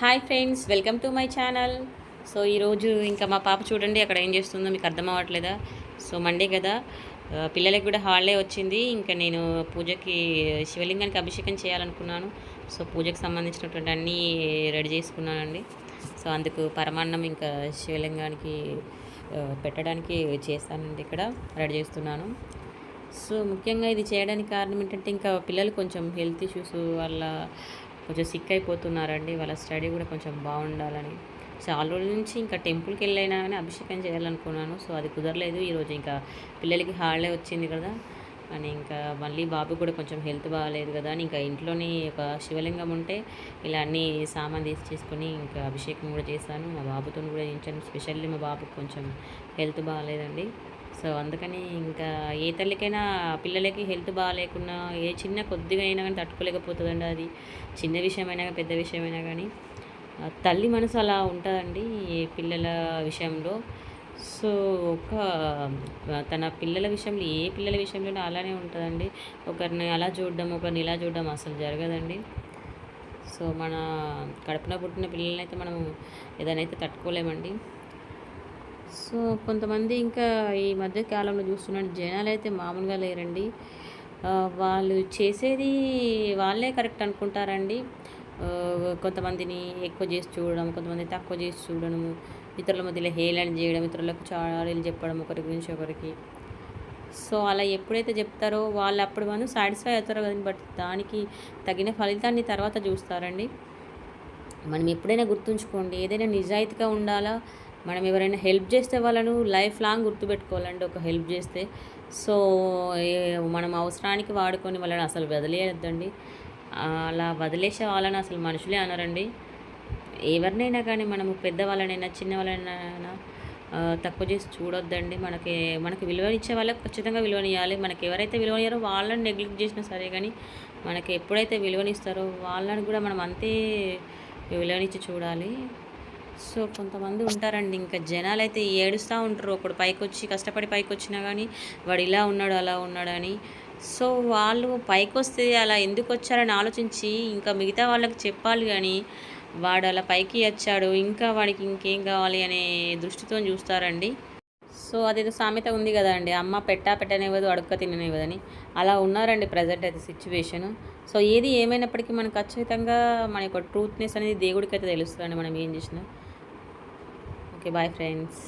Hi friends welcome to my channel. So ఈరోజు ఇంకా మా పాప చూడండి అక్కడ ఏం చేస్తుందో మీకు అర్థం అవ్వట్లేదా? సో మండే కదా. పిల్లలకి కూడా హాలిడే వచ్చింది. ఇంకా నేను పూజకి శివలింగానికి అభిషేకం చేయాలనుకున్నాను. సో పూజకి సంబంధించినటువంటి అన్నీ రెడీ చేసుకున్నానండి. సో అందుకు పరమాన్నం ఇంకా శివలింగానికి పెట్టడానికి చేస్తానండి ఇక్కడ రెడీ చేస్తున్నాను. సో ముఖ్యంగా ఇది చేయడానికి కారణం ఏంటంటే ఇంకా పిల్లలు కొంచెం హెల్త్ ఇష్యూస్ వల్ల కొంచెం సిక్ అయిపోతున్నారండి వాళ్ళ స్టడీ కూడా కొంచెం బాగుండాలని. చాలా రోజుల నుంచి ఇంకా టెంపుల్కి వెళ్ళైనా కానీ అభిషేకం చేయాలనుకున్నాను. సో అది కుదరలేదు. ఈరోజు ఇంకా పిల్లలకి హాలిడే వచ్చింది కదా. అని ఇంకా మళ్ళీ బాబు కూడా కొంచెం హెల్త్ బాగాలేదు కదా అని ఇంకా ఇంట్లోనే ఒక శివలింగం ఉంటే ఇలా అన్ని సామాన్ తీసి చేసుకొని ఇంకా అభిషేకం కూడా చేశాను. మా బాబుతో కూడా చేయించాను. స్పెషల్లీ మా బాబుకి కొంచెం హెల్త్ బాగాలేదండి. సో అందుకని ఇంకా ఏ తల్లికైనా పిల్లలకి హెల్త్ బాగాలేకున్నా ఏ చిన్న కొద్దిగా అయినా కానీ తట్టుకోలేకపోతుందండి అది. చిన్న విషయమైనా పెద్ద విషయమైనా కానీ. తల్లి మనసు అలా ఉంటుందండి ఈ పిల్లల విషయంలో. సో ఒక తన పిల్లల విషయంలో ఏ పిల్లల విషయంలో అలానే ఉంటుందండి. ఒకరిని అలా చూడడం ఒకరిని ఇలా చూడడం అసలు జరగదండి. సో మన కడుపున పుట్టిన పిల్లలని అయితే మనం ఏదైనా అయితే తట్టుకోలేమండి. సో కొంతమంది ఇంకా ఈ మధ్య కాలంలో చూస్తున్నాడు జనాలు అయితే మామూలుగా లేరండి. వాళ్ళు చేసేది వాళ్ళే కరెక్ట్ అనుకుంటారండి. కొంతమందిని ఎక్కువ చేసి చూడడం కొంతమంది తక్కువ చేసి చూడడము ఇతరుల మధ్యలో హేళన చేయడం ఇతరులకు చాడీలు చెప్పడం ఒకరి గురించి ఒకరికి. సో అలా ఎప్పుడైతే చెప్తారో వాళ్ళు అప్పుడు మనం సాటిస్ఫై అవుతారో కదండి బట్ దానికి తగిన ఫలితాన్ని తర్వాత చూస్తారండి. మనం ఎప్పుడైనా గుర్తుంచుకోండి ఏదైనా నిజాయితీగా ఉండాలా మనం ఎవరైనా హెల్ప్ చేస్తే వాళ్ళను లైఫ్ లాంగ్ గుర్తుపెట్టుకోవాలండి ఒక హెల్ప్ చేస్తే. సో మనం అవసరానికి వాడుకొని వాళ్ళని అసలు వదిలేయద్దండి. అలా వదిలేసే వాళ్ళని అసలు మనుషులే అనరండి. ఎవరినైనా కానీ మనము పెద్దవాళ్ళనైనా చిన్నవాళ్ళనైనా తక్కువ చేసి చూడొద్దండి. మనకి మనకి విలువనిచ్చే వాళ్ళకి ఖచ్చితంగా విలువనియాలి మనకి ఎవరైతే విలువనియారో వాళ్ళని నెగ్లెక్ట్ చేసినా సరే కానీ మనకి ఎప్పుడైతే విలువనిస్తారో వాళ్ళని కూడా మనం అంతే విలువనిచ్చి చూడాలి. సో కొంతమంది ఉంటారండి ఇంకా జనాలు అయితే ఏడుస్తూ ఉంటారు. ఒకడు పైకి వచ్చి కష్టపడి పైకి వచ్చినా కానీ వాడు ఇలా ఉన్నాడు అలా ఉన్నాడని సో వాళ్ళు పైకి వస్తే అలా ఎందుకు వచ్చారని ఆలోచించి ఇంకా మిగతా వాళ్ళకి చెప్పాలి కానీ వాడు అలా పైకి వచ్చాడు ఇంకా వాడికి ఇంకేం కావాలి అనే దృష్టితో చూస్తారండి. సో అదేదో సామెత ఉంది కదా అండి అమ్మ పెట్టా పెట్టనివ్వదు అడుక్క తిననివ్వదని అలా ఉన్నారండి ప్రజెంట్ అయితే సిచ్యువేషన్ సో ఏది ఏమైనప్పటికీ మనకు ఖచ్చితంగా మన యొక్క ట్రూత్నెస్ అనేది దేవుడికి అయితే తెలుస్తుందండి మనం ఏం చేసినా. Okay bye friends